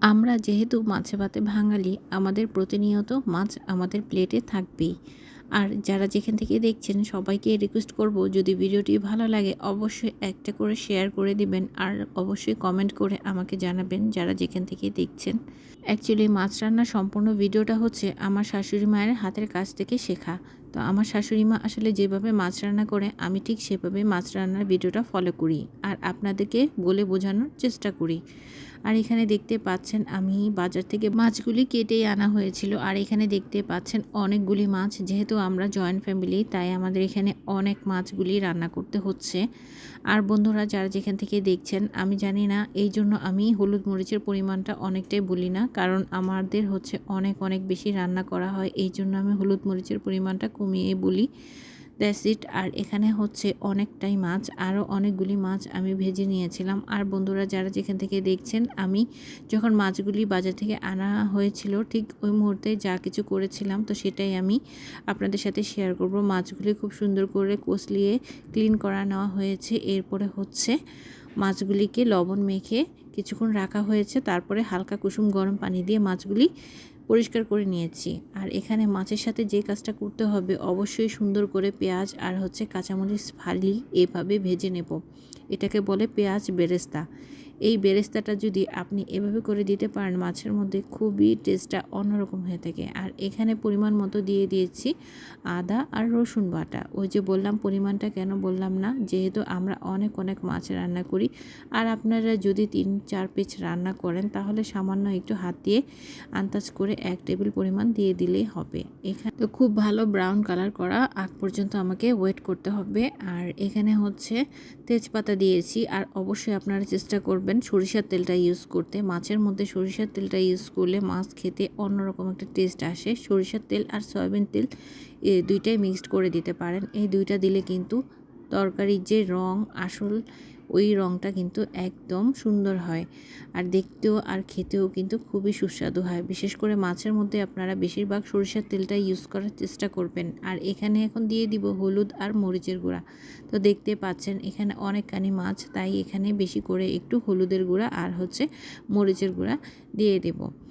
আমরা যেহেতু মাছে ভাতে বাঙালি আমাদের প্রতিনিয়ত মাছ আমাদের প্লেটে থাকবেই। আর যারা যেখান থেকে দেখছেন, সবাইকে রিকোয়েস্ট করব, যদি ভিডিওটি ভালো লাগে, অবশ্যই একটা করে শেয়ার করে দিবেন আর অবশ্যই কমেন্ট করে আমাকে জানাবেন যারা যেখান থেকে দেখছেন। অ্যাকচুয়ালি মাছ রান্নার সম্পূর্ণ ভিডিওটা হচ্ছে আমার শাশুড়ি মায়ের হাতের কাছ থেকে শেখা। তো আমার শাশুড়ি মা আসলে যেভাবে মাছ রান্না করে, আমি ঠিক সেভাবে মাছ রান্নার ভিডিওটা ফলো করি। আর আপনাদেরকে বলে বোঝানোর চেষ্টা করি। আর এখানে দেখতে পাচ্ছেন আমি বাজার থেকে মাছগুলি কেটেই আনা হয়েছিল। আর এখানে দেখতে পাচ্ছেন অনেকগুলি মাছ, যেহেতু আমরা জয়েন্ট ফ্যামিলি তাই আমাদের এখানে অনেক মাছগুলি রান্না করতে হচ্ছে। আর বন্ধুরা, যারা যেখান থেকে দেখছেন, আমি জানি না, এই জন্য আমি হলুদ মরিচের পরিমাণটা অনেকটাই বলি না, কারণ আমাদের হচ্ছে অনেক অনেক বেশি রান্না করা হয়, এই জন্য আমি হলুদ মরিচের পরিমাণটা কমিয়ে বলি। That's it. আর এখানে হচ্ছে অনেকটাই মাছ আরও অনেকগুলি মাছ আমি ভেজে নিয়েছিলাম। আর বন্ধুরা, যারা যেখান থেকে দেখছেন, আমি যখন মাছগুলি বাজার থেকে আনা হয়েছিল, ঠিক ওই মুহূর্তে যা কিছু করেছিলাম, তো সেটাই আমি আপনাদের সাথে শেয়ার করব। মাছগুলি খুব সুন্দর করে কষলিয়ে ক্লিন করা নেওয়া হয়েছে। এরপরে হচ্ছে মাছগুলিকে লবণ মেখে কিছুক্ষণ রাখা হয়েছে। তারপরে হালকা কুসুম গরম পানি দিয়ে মাছগুলি পরিষ্কার করে নিয়েছি। আর এখানে মাছের সাথে যে কাজটা করতে হবে, অবশ্যই সুন্দর করে পেঁয়াজ আর হচ্ছে কাঁচামরিচ ফালি এভাবে ভেজে নেব। এটাকে বলে পেঁয়াজ বেরেস্তা। এই বেরেস্তাটা যদি আপনি এভাবে করে দিতে পারেন, মাছের মধ্যে খুবই টেস্টটা অন্যরকম হয়ে থাকে। আর এখানে পরিমাণ মতো দিয়ে দিয়েছি আদা আর রসুন বাটা। ওই যে বললাম, পরিমাণটা কেন বললাম না? যেহেতু আমরা অনেক অনেক মাছ রান্না করি। আর আপনারা যদি তিন, চার পিস রান্না করেন, তাহলে সামান্য একটু হাত দিয়ে আন্দাজ করে এক টেবিল পরিমাণ দিয়ে দিলেই হবে। এখানে তো খুব ভালো ব্রাউন কালার করা, আগ পর্যন্ত আমাকে ওয়েট করতে হবে। আর এখানে হচ্ছে তেজপাতা দিয়েছি। আর অবশ্যই আপনারা চেষ্টা করবেন করবেন সরিষার তেলটা ইউজ করতে। মাছের মধ্যে সরিষার তেলটা ইউজ করলে মাছ খেতে অন্যরকম একটা টেস্ট আসে। সরিষার তেল আর সয়াবিন তেল দুইটাই মিক্সড করে দিতে পারেন। এই দুইটা দিলে কিন্তু তরকারির যে রং, আসল ওই রঙটা কিন্তু একদম সুন্দর হয়। আর দেখতেও আর খেতেও কিন্তু খুবই সুস্বাদু হয়। বিশেষ করে মাছের মধ্যে আপনারা বেশিরভাগ সরিষার তেলটা ইউজ করার চেষ্টা করবেন। আর এখানে এখন দিয়ে দিব হলুদ আর মরিচের গুঁড়া। তো দেখতে পাচ্ছেন, এখানে অনেকখানি মাছ, তাই এখানে বেশি করে একটু হলুদের গুঁড়া আর হচ্ছে মরিচের গুঁড়া দিয়ে দেবো।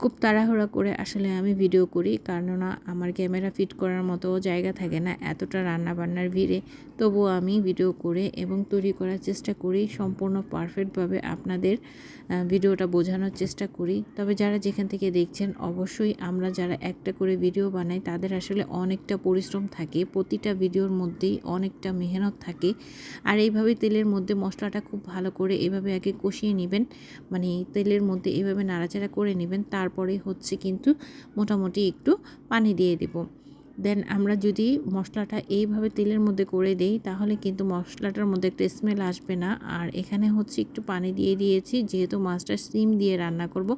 খুব তাড়াহুড়া করে আসলে আমি ভিডিও করি। কেননা আমার ক্যামেরা ফিট করার মতো জায়গা থাকে না, এতটা রান্না বান্নার ভিড়ে। তবুও আমি ভিডিও করে এবং তৈরি করার চেষ্টা করি, সম্পূর্ণ পারফেক্টভাবে আপনাদের ভিডিওটা বোঝানোর চেষ্টা করি। তবে যারা যেখান থেকে দেখছেন, অবশ্যই আমরা যারা একটা করে ভিডিও বানাই, তাদের আসলে অনেকটা পরিশ্রম থাকে। প্রতিটা ভিডিওর মধ্যেই অনেকটা মেহনত থাকে। আর এইভাবে তেলের মধ্যে মশলাটা খুব ভালো করে এভাবে আগে কষিয়ে নেবেন। মানে তেলের মধ্যে এভাবে নাড়াচাড়া করে নেবেন তারপরে হচ্ছে কিন্তু মোটামুটি একটু পানি দিয়ে দেবো। দেন আমরা যদি মশলাটা এইভাবে তেলের মধ্যে করে দেই, তাহলে কিন্তু মশলাটার মধ্যে একটা স্মেল আসবে না। আর এখানে হচ্ছে একটু পানি দিয়ে দিয়েছি, যেহেতু মাছটা সিম দিয়ে রান্না করব।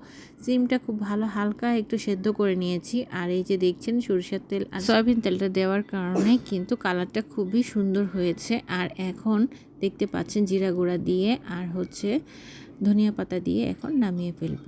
সিমটা খুব ভালো হালকা একটু সেদ্ধ করে নিয়েছি। আর এই যে দেখছেন সরিষার তেল আর সয়াবিন তেলটা দেওয়ার কারণে কিন্তু কালারটা খুবই সুন্দর হয়েছে। আর এখন দেখতে পাচ্ছেন জিরা গুঁড়া দিয়ে আর হচ্ছে ধনিয়া পাতা দিয়ে এখন নামিয়ে ফেলব।